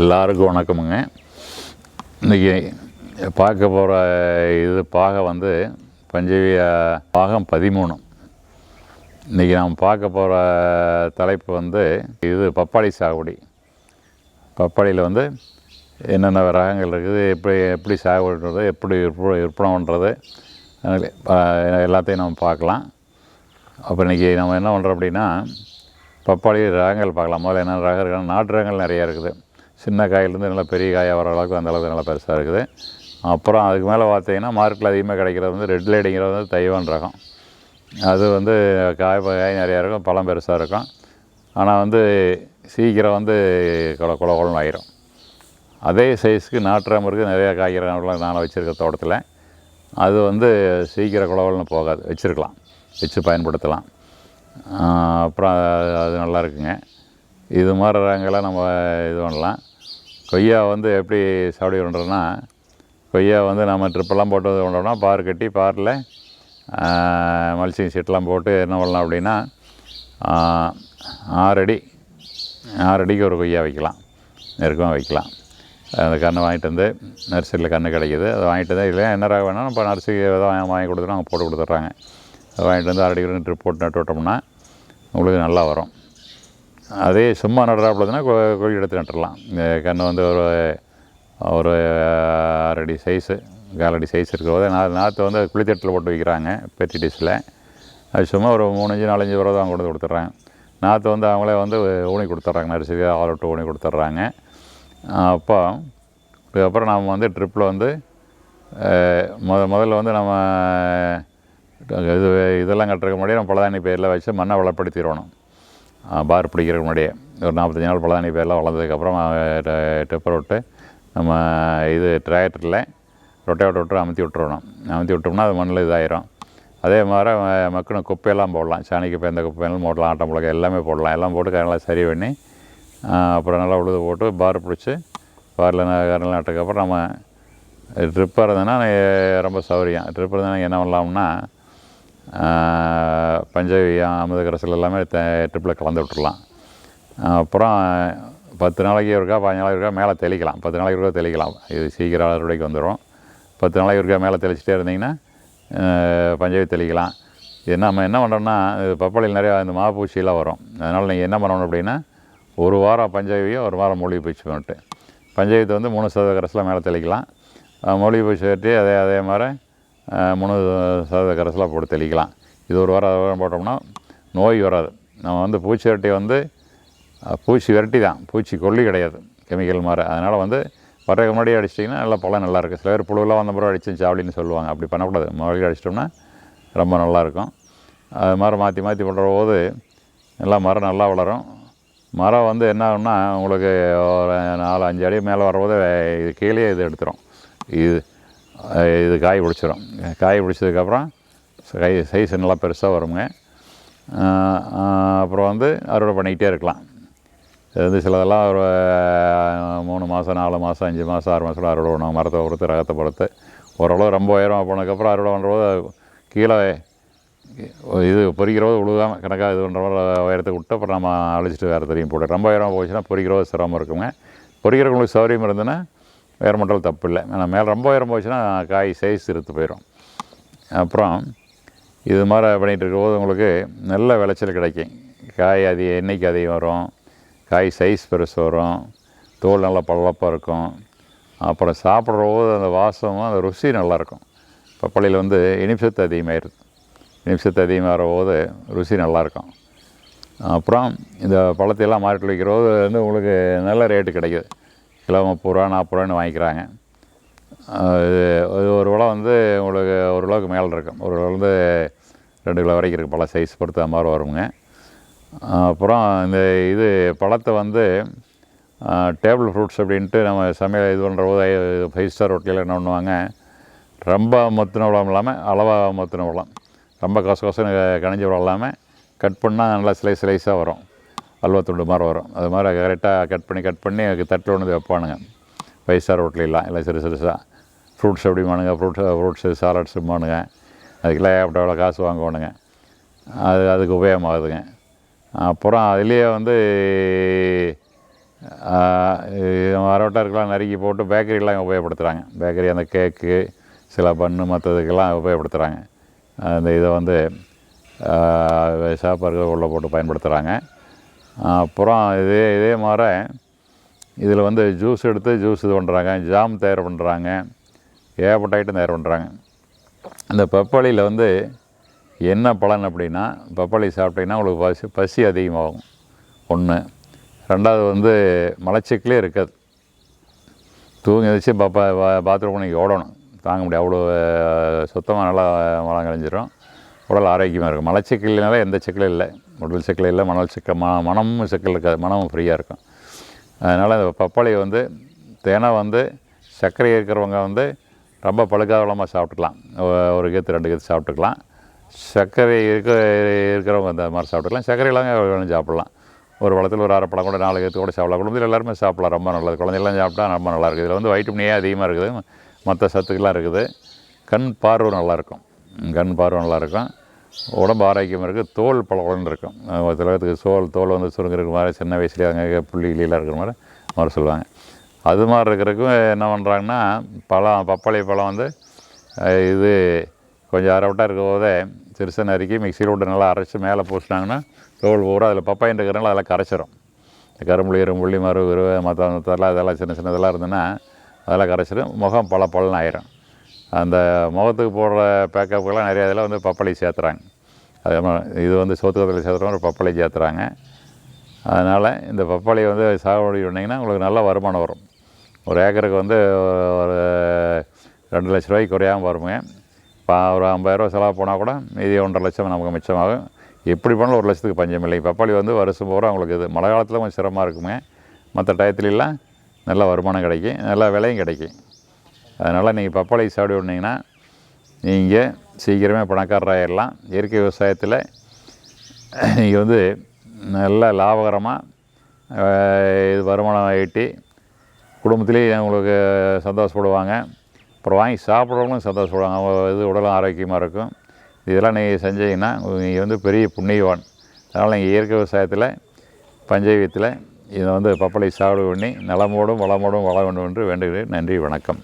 எல்லாருக்கும் வணக்கமுங்க. இன்றைக்கி பார்க்க போகிற இது பாகம் வந்து பஞ்சவிய பாகம் பதிமூணு. இன்றைக்கி நாம் பார்க்க போகிற தலைப்பு வந்து இது பப்பாளி சாகுபடி. பப்பாளியில் வந்து என்னென்ன ரகங்கள் இருக்குது எப்படி எப்படி சாகுபடின்றது எப்படி விற்பனை பண்ணுறது எல்லாத்தையும் நம்ம பார்க்கலாம். அப்போ இன்றைக்கி நம்ம என்ன பண்ணுறோம் அப்படின்னா பப்பாளி ரகங்கள் பார்க்கலாம். முதல்ல என்ன ரகம் இருக்குன்னா நாட்டு ரகங்கள் நிறையா இருக்குது. சின்ன காயிலேருந்து நல்லா பெரிய காயாக வர அளவுக்கு அந்த அளவுக்கு நல்லா பெருசாக இருக்குது. அப்புறம் அதுக்கு மேலே பார்த்தீங்கன்னா மார்க்கெட்டில் அதிகமாக கிடைக்கிறது வந்து ரெட் லைடிங்கிறது வந்து தைவான் ரகம். அது வந்து காய் காய் நிறையா இருக்கும் பழம் பெருசாக இருக்கும். ஆனால் வந்து சீக்கிரம் வந்து குல குல குளம் ஆயிரும். அதே சைஸ்க்கு நாட்டு இருக்குது நிறையா காய்கறி நான் வச்சுருக்க தோட்டத்தில். அது வந்து சீக்கிரம் குளவல்னு போகாது. வச்சுருக்கலாம். வச்சு பயன்படுத்தலாம். அப்புறம் அது நல்லா இருக்குங்க. இது மாதிரி ரகங்கள்லாம் நம்ம இது பண்ணலாம். கொய்யா வந்து எப்படி சாப்பிட பண்ணுறோன்னா கொய்யா வந்து நம்ம ட்ரிப்பெல்லாம் போட்டு வந்து பண்ணுறோம்னா பார் கட்டி பாரில் மல்சிங் சீட்லாம் போட்டு என்ன பண்ணலாம் அப்படின்னா ஆறடி ஆறடிக்கு ஒரு கொய்யா வைக்கலாம். நெருக்கமாக வைக்கலாம். அந்த கன்று வாங்கிட்டு வந்து நர்சரியில் கன்று கிடைக்கிது. அதை வாங்கிட்டு வந்து இதில் என்ன ரகம் வேணாலும் இப்போ நர்சரி எதாவது வாங்கி கொடுத்துட்டு அவங்க போட்டு கொடுத்துட்றாங்க. அதை வாங்கிட்டு வந்து அரடி ட்ரிப் போட்டு நட்டு விட்டோம்னா உங்களுக்கு நல்லா வரும். அதே சும்மா நடுறாப்புலதுன்னா குழி எடுத்து நட்டுடலாம் இந்த கன்று வந்து ஒரு ஒரு ஆறடி சைஸு காலடி சைஸ் இருக்கும்போது நான் நாற்று வந்து குளித்தட்டில் போட்டு வைக்கிறாங்க பெட்டி டிஷ்ஷில் அது சும்மா ஒரு மூணஞ்சு நாலஞ்சு ரூபா தான் கொண்டு கொடுத்துட்றாங்க. நாற்று வந்து அவங்களே வந்து ஊனி கொடுத்துட்றாங்க நரிசிக்கு ஆள் விட்டு ஊனி கொடுத்துட்றாங்க. அப்போ அதுக்கப்புறம் நம்ம வந்து ட்ரிப்பில் வந்து முத முதல்ல வந்து நம்ம இது இதெல்லாம் கட்டுறதுக்கு முன்னாடி நம்ம பழதானி பயிரில் வச்சு மண்ணை வளப்படுத்திடணும். பார் பிடிக்கிறதுக்கு முன்னாடியே ஒரு நாற்பத்தஞ்சு நாள் பழதானி பயிரெலாம் வளர்ந்ததுக்கப்புறம் டிப்பர் விட்டு நம்ம இது டிராக்டரில் ரொட்டையோட விட்டு அமுத்தி விட்டுறணும். அமுத்தி விட்டோம்னா அது மண்ணில் இதாயிரும். அதே மாதிரி மக்குன்னு குப்பையெல்லாம் போடலாம். சாணிக்கு குப்பை எந்த குப்பையெல்லாம் போடலாம் ஆட்டம் மிளகா எல்லாமே போடலாம். எல்லாம் போட்டு நல்லா சரி பண்ணி அப்புறம் நல்லா உழுது போட்டு பார் பிடிச்சி பாரில் கரண்டில் நட்டதுக்கப்புறம் நம்ம ட்ரிப்பாக இருந்ததுன்னா ரொம்ப சௌரியம். ட்ரிப் இருந்தால் என்ன பண்ணலாம்னா பஞ்சவியம் அமிர்தகரசல் எல்லாமே எல்லாமே ட்ரிப்பில் கலந்து விட்டுடலாம் அப்புறம் பத்து நாளைக்கு இருக்கா பதினஞ்சு நாளைக்கு இருக்கா மேலே தெளிக்கலாம். பத்து நாளைக்கு இருக்கா தெளிக்கலாம். இது சீக்கிரம் அறுவடைக்கு வந்துடும் பத்து நாளைக்கு இருக்கா மேலே தெளிச்சிட்டே இருந்தீங்கன்னா பஞ்சவி தெளிக்கலாம். இது நம்ம என்ன பண்ணுறோம்னா இது பப்பாளியில் நிறையா இந்த மாப்பூச்சியெல்லாம் வரும். அதனால் நீங்கள் என்ன பண்ணணும் அப்படின்னா ஒரு வாரம் பஞ்சவியும் ஒரு வாரம் மூலிகை பூச்சி பண்ணிட்டு பஞ்சவியத்தை வந்து மூணு சதவீத கரசில் மேலே தெளிக்கலாம். மூலிகை பூச்சி கட்டி அதே அதே மாதிரி மூணு சதவீத கரைசலாக போட்டு தெளிக்கலாம். இது ஒரு வாரம் வாரம் போட்டோம்னா நோய் வராது. நம்ம வந்து பூச்சி விரட்டி வந்து பூச்சி விரட்டி தான். பூச்சி கொல்லி கிடையாது கெமிக்கல் மாதிரி. அதனால் வந்து வர்றதுக்கு முன்னாடி அடிச்சிட்டிங்கன்னா நல்லா பழம் நல்லாயிருக்கும் சில பேர் புழுவெல்லாம் வந்த பிறகு அடிச்சு சாவலின்னு சொல்லுவாங்க. அப்படி பண்ணக்கூடாது. முதல்ல அடிச்சிட்டோம்னா ரொம்ப நல்லாயிருக்கும் அது மாதிரி மாற்றி மாற்றி பண்ணுற போது நல்லா மரம் நல்லா வளரும். மரம் வந்து என்ன ஆகும்னா உங்களுக்கு ஒரு நாலு அஞ்சு அடி மேலே வரும்போது இது கீழே இது எடுத்துரும். இது இது காய் பிடிச்சிரும். காய் பிடிச்சதுக்கப்புறம் கை சைஸ் நல்லா பெருசாக வருங்க. அப்புறம் வந்து அறுவடை பண்ணிக்கிட்டே இருக்கலாம். இது வந்து சிலதெல்லாம் ஒரு மூணு மாதம் நாலு மாதம் அஞ்சு மாதம் ஆறு மாதத்தில் அறுவடை பண்ணுவோம் மரத்தை பொறுத்து ரகத்தை பொறுத்து. ஓரளவு ரொம்ப உயரம் போனதுக்கப்புறம் அறுவடை பண்ணுறபோது கீழே இது பொறிக்கிறவது உழுகாமல் கணக்காக இது பண்ணுற மாதிரி உயரத்துக்கு விட்டு அப்புறம் நம்ம அழிச்சிட்டு வேறு தெரியும் போட்டு ரொம்ப உயரம் போச்சுன்னா பொறிக்கிறது சிரமம் இருக்குங்க. பொறிக்கிறவங்களுக்கு சௌகரியம் இருந்ததுன்னா உயரம் மட்டும் தப்பு இல்லை ஆனால் மேலே ரொம்ப உயரம் போச்சுன்னா காய் சைஸ் இருத்து போயிடும். அப்புறம் இது மாதிரி பண்ணிகிட்டு இருக்கும்போது உங்களுக்கு நல்ல விளைச்சல் கிடைக்கும். காய் அதிக எண்ணெய்க்கு அதிகம் வரும். காய் சைஸ் பெருசு வரும். தோல் நல்லா பள்ளப்பாக இருக்கும். அப்புறம் சாப்பிட்ற போது அந்த வாசமும் அந்த ருசி நல்லாயிருக்கும் பப்பாளியில் வந்து இனிப்புசத்து அதிகமாகிருது இனிப்புசத்து அதிகமாகிற போது ருசி நல்லாயிருக்கும் அப்புறம் இந்த பழத்தையெல்லாம் மார்க்கெட்டில் விற்கிறபோது வந்து உங்களுக்கு நல்ல ரேட்டு கிடைக்குது. கிலோ முப்பது ரூபா நாற்பது ரூபான்னு வாங்கிக்கிறாங்க இது ஒரு கிலோ வந்து உங்களுக்கு ஒரு கிலோவுக்கு மேலே இருக்கும். ஒரு கிலோ ரெண்டு கிலோ வரைக்கும் இருக்குது பழம் சைஸ் பொறுத்த மாதிரி வருங்க. அப்புறம் இந்த இது பழத்தை வந்து டேபிள் ஃப்ரூட்ஸ் அப்படின்ட்டு நம்ம சமையல் இது பண்ணுற போது ஃபைவ் ஸ்டார் ஹோட்டலில் என்ன பண்ணுவாங்க? ரொம்ப மொத்தின பழம் இல்லாமல் அளவாக மொத்தின பழம் ரொம்ப கொச கொசன்னு கணிஞ்ச பழம் இல்லாமல் கட் பண்ணால் நல்லா ஸ்லைஸ் ஸ்லைஸாக வரும். அல்வா துண்டு மாதிரி வரும். அது மாதிரி கரெக்டாக கட் பண்ணி கட் பண்ணி அதுக்கு தட்டில் ஒன்று வைப்பானுங்க. ஃபைவ் ஸ்டார் இல்லை சிறு சிறுசாக ஃப்ரூட்ஸ் எப்படிமானுங்க ஃப்ரூட்ஸ் ஃப்ரூட்ஸு சாலட்ஸுமானுங்க அதுக்கெல்லாம் ஏகப்பட்ட எவ்வளோ காசு வாங்குவானுங்க. அது அதுக்கு உபயோகமாகுதுங்க. அப்புறம் அதுலேயே வந்து மரவட்டாருக்கெல்லாம் நறுக்கி போட்டு பேக்கரிலாம் உபயோகப்படுத்துகிறாங்க பேக்கரி அந்த கேக்கு சில பண்ணு மற்றதுக்கெல்லாம் உபயோகப்படுத்துகிறாங்க அந்த இதை வந்து சாப்பாடுகள் உள்ளே போட்டு பயன்படுத்துகிறாங்க அப்புறம் இதே இதே மாதிரி இதில் வந்து ஜூஸ் எடுத்து ஜூஸ் இது பண்ணுறாங்க ஜாம் தயார் பண்ணுறாங்க ஏகப்பட்ட ஐட்டம் தயார் பண்ணுறாங்க. அந்த பப்பாளியில் வந்து என்ன பலன் அப்படின்னா பப்பாளி சாப்பிட்டீங்கன்னா உங்களுக்கு பசி பசி அதிகமாகும். ஒன்று. ரெண்டாவது வந்து மலச்சிக்கலே இருக்காது. தூங்கி வச்சு பப்பா பாத்ரூம் பண்ணி ஓடணும். தாங்க முடியாது. அவ்வளோ சுத்தமாக நல்லா மலம் கழிஞ்சிரும். உடல் ஆரோக்கியமாக இருக்கும். மலச்சிக்கல்னால எந்த சிக்கலும் இல்லை. உடல் சிக்கல் இல்லை மணல் சிக்கல் ம மனமும் சிக்கல் இருக்காது மனமும் ஃப்ரீயாக இருக்கும். அதனால் இந்த பப்பாளி வந்து தினம் வந்து சர்க்கரை இருக்கிறவங்க வந்து ரொம்ப பழுக்காதளமாக சாப்பிட்டுக்கலாம். ஒரு கேத்து ரெண்டு கேத்து சாப்பிட்டுக்கலாம். சர்க்கரை இருக்க இருக்கிறவங்க அந்த மாதிரி சாப்பிட்டுக்கலாம். சர்க்கரை இல்லாமல் வேணும் சாப்பிட்லாம். ஒரு பழத்தில் ஒரு அரை பழம் கூட நாலு கேத்து கூட சாப்பிடலாம். குடும்பத்தில் எல்லாருமே சாப்பிடலாம் ரொம்ப நல்லது. குழந்தைகள்லாம் சாப்பிட்டா ரொம்ப நல்லா இருக்குது. இதில் வந்து வைட்டமின் அதிகமாக இருக்குது. மற்ற சத்துக்கள்லாம் இருக்குது. கண் பார்வை நல்லாயிருக்கும் கண் பார்வை நல்லாயிருக்கும் உடம்பு ஆரோக்கியமாக இருக்குது தோல் பழம்னு இருக்கும். உலகத்துக்கு ஒரு சோல் தோல் வந்து சுருங்கிருக்க மாதிரி சின்ன வயசுலேயே அங்கே புள்ளி இருக்கிற மாதிரி மாதிரி சொல்லுவாங்க. அது மாதிரி இருக்கிறதுக்கும் என்ன பண்ணுறாங்கன்னா பழம் பப்பாளி பழம் வந்து இது கொஞ்சம் அரவட்டாக இருக்கும் போதே சிறுசை நறுக்கி மிக்சியில் விட்டு நல்லா அரைச்சி மேலே பூசினாங்கன்னா தோல் பூரா அதில் பப்பாயின் இருக்கிறனால அதெல்லாம் கரைச்சிரும். கரும்புள்ளி இரும்புள்ளி மறு விருவ மற்ற மற்றெல்லாம் இதெல்லாம் சின்ன சின்னதெல்லாம் இருந்ததுன்னா அதெல்லாம் கரைச்சிடும் முகம் பல பழம் ஆயிரும். அந்த முகத்துக்கு போடுற பேக்கப்புக்கெல்லாம் நிறைய இதில் வந்து பப்பாளி சேர்த்துறாங்க. அதே மாதிரி இது வந்து சோத்துக்கத்தில் சேர்த்துறவங்க பப்பளி சேர்த்துறாங்க. அதனால் இந்த பப்பாளியை வந்து சாகுபடி பண்ணிங்கன்னா உங்களுக்கு நல்ல வருமானம் வரும். ஒரு ஏக்கருக்கு வந்து ஒரு ரெண்டு லட்ச ரூபாய்க்கு குறையாமல் வருங்க. இப்போ ஒரு ஐம்பதாயிரரூவா செலவு போனால் கூட மீதி ஒன்றரை லட்சம் நமக்கு மிச்சமாகும். எப்படி பண்ணாலும் ஒரு லட்சத்துக்கு பஞ்சம் இல்லை. பப்பாளி வந்து வருஷம் பூரா உங்களுக்கு இது மழை காலத்தில் கொஞ்சம் சிரமமாக இருக்குங்க. மற்ற டயத்துலலாம் நல்ல வருமானம் கிடைக்கும். நல்ல விலையும் கிடைக்கும். அதனால் நீங்கள் பப்பாளி சாப்பிட விட்டிங்கன்னா நீங்கள் சீக்கிரமே பணக்காரராயிடலாம் இயற்கை விவசாயத்தில் நீங்கள் வந்து நல்ல லாபகரமாக இது வருமானம் ஈட்டி குடும்பத்துலேயே உங்களுக்கு சந்தோஷப்படுவாங்க. அப்புறம் வாங்கி சாப்பிட்றவங்களும் சந்தோஷப்படுவாங்க. அவங்க இது உடலும் ஆரோக்கியமாக இருக்கும். இதெல்லாம் நீங்கள் செஞ்சீங்கன்னா நீங்கள் வந்து பெரிய புண்ணியவான். அதனால் நீங்கள் இயற்கை விவசாயத்தில் பஞ்சவீயத்தில் இதை வந்து பப்பளை சாகுபடி பண்ணி நலமோடும் வளமோடும் வள வேண்டும் என்று வேண்டுகிறேன். நன்றி வணக்கம்.